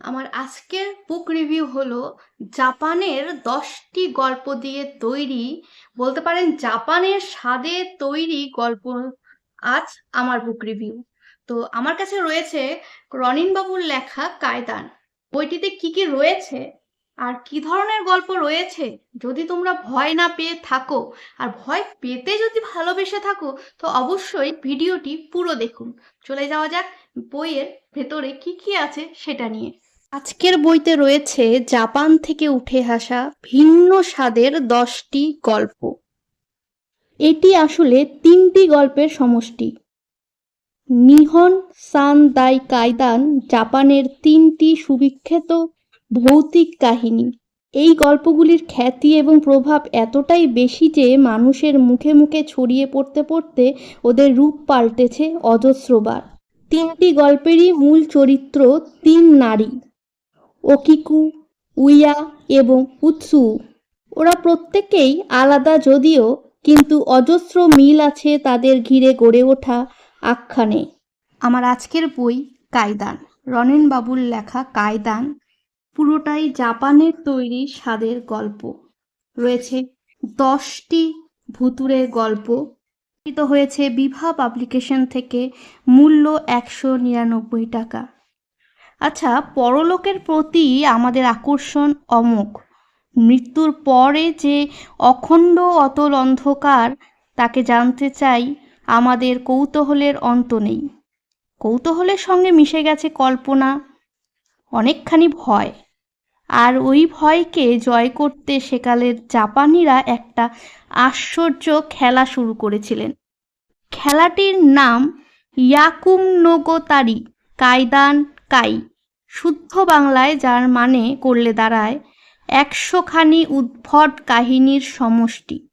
আমার আজকের বুক রিভিউ হলো জাপানের দশটি গল্প দিয়ে তৈরি। বলতে পারেন জাপানের স্বাদে তৈরি গল্প আজ আমার বুক রিভিউ তো আমার কাছে রয়েছে রনিন বাবুর লেখা কায়দান। বইটিতে কি কি রয়েছে? আর কি ধরনের গল্প রয়েছে? যদি তোমরা ভয় না পেয়ে থাকো, আর ভয় পেতে যদি ভালোবেসে থাকো, তো অবশ্যই ভিডিওটি পুরো দেখুন। চলে যাওয়া যাক বইয়ের ভেতরে কি কি আছে সেটা নিয়ে। আজকের বইতে রয়েছে জাপান থেকে উঠে আসা ভিন্ন স্বাদের দশটি গল্প। এটি আসলে তিনটি গল্পের সমষ্টি। নিহন সান দাই কায়দান জাপানের তিনটি সুবিখ্যাত ভৌতিক কাহিনী। এই গল্পগুলির খ্যাতি এবং প্রভাব এতটাই বেশি যে মানুষের মুখে মুখে ছড়িয়ে পড়তে পড়তে ওদের রূপ পাল্টেছে অজস্রবার তিনটি গল্পেরই মূল চরিত্র তিন নারী। ওকিকু, উইয়া এবং উৎসু। ওরা প্রত্যেকেই আলাদা যদিও, কিন্তু অজস্র মিল আছে তাদের ঘিরে গড়ে ওঠা আখ্যানে। আমার আজকের বই কায়দান। রনেন বাবুর লেখা কায়দান পুরোটাই জাপানের তৈরি স্বাদের গল্প। রয়েছে দশটি ভুতুরের গল্প। হয়েছে বিভা পাবলিকেশন থেকে মূল্য একশো নিরানব্বই টাকা। আচ্ছা পরলোকের প্রতি আমাদের আকর্ষণ অমোঘ। মৃত্যুর পরে যে অখণ্ড অতল অন্ধকার, তাকে জানতে চাই আমাদের কৌতূহলের অন্ত নেই। কৌতূহলের সঙ্গে মিশে গেছে কল্পনা। অনেকখানি ভয়। আর ওই ভয়কে জয় করতে সেকালের জাপানিরা একটা আশ্চর্য খেলা শুরু করেছিলেন। খেলাটির নাম ইয়াকুম নোগোতারি কায়দান কাই। শুদ্ধ বাংলায় যার মানে করলে দাঁড়ায়, একশোখানি উদ্ভট কাহিনীর সমষ্টি।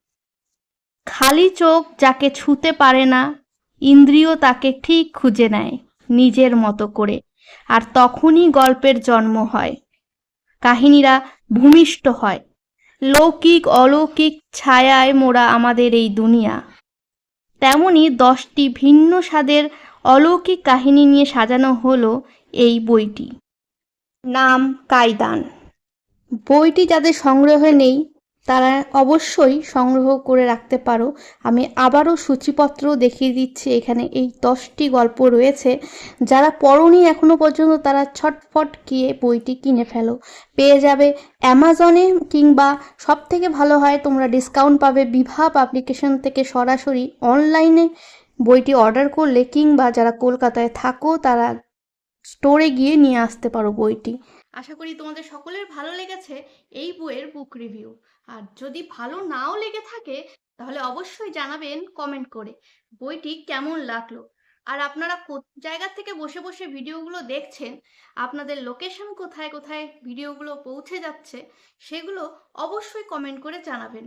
খালি চোখ যাকে ছুতে পারে না, ইন্দ্রিয় তাকে ঠিক খুঁজে নেয় নিজের মতো করে। আর তখনই গল্পের জন্ম হয়। কাহিনীরা ভূমিষ্ঠ হয়। লৌকিক, অলৌকিক ছায়ায় মোড়া আমাদের এই দুনিয়া। তেমনি দশটি ভিন্ন স্বাদের অলৌকিক কাহিনী নিয়ে সাজানো হলো এই বইটি। নাম কায়দান। বইটি যাদের সংগ্রহে নেই তারা অবশ্যই সংগ্রহ করে রাখতে পারো। আমি আবারও সূচিপত্র দেখিয়ে দিচ্ছি, এখানে এই দশটি গল্প রয়েছে। যারা পড়নি এখনও পর্যন্ত, তারা ছটফট গিয়ে বইটি কিনে ফেলো। পেয়ে যাবে অ্যামাজনে কিংবা সব থেকে ভালো হয়, তোমরা ডিসকাউন্ট পাবে বিভা পাবলিকেশন থেকে সরাসরি অনলাইনে বইটি অর্ডার করলে, কিংবা যারা কলকাতায় থাকো, তারা স্টোরে গিয়ে নিয়ে আসতে পারো বইটি। আশা করি তোমাদের সকলের ভালো লেগেছে এই বইয়ের বুক রিভিউ আর যদি ভালো নাও লেগে থাকে, তাহলে অবশ্যই জানাবেন কমেন্ট করে বইটি কেমন লাগল। আর আপনারা জায়গা থেকে বসে বসে ভিডিওগুলো দেখছেন, আপনাদের লোকেশন কোথায় কোথায় ভিডিওগুলো পৌঁছে যাচ্ছে, সেগুলো অবশ্যই কমেন্ট করে জানাবেন।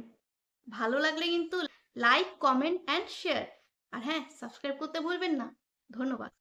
ভালো লাগলে কিন্তু লাইক কমেন্ট অ্যান্ড শেয়ার আর হ্যাঁ সাবস্ক্রাইব করতে ভুলবেন না। ধন্যবাদ।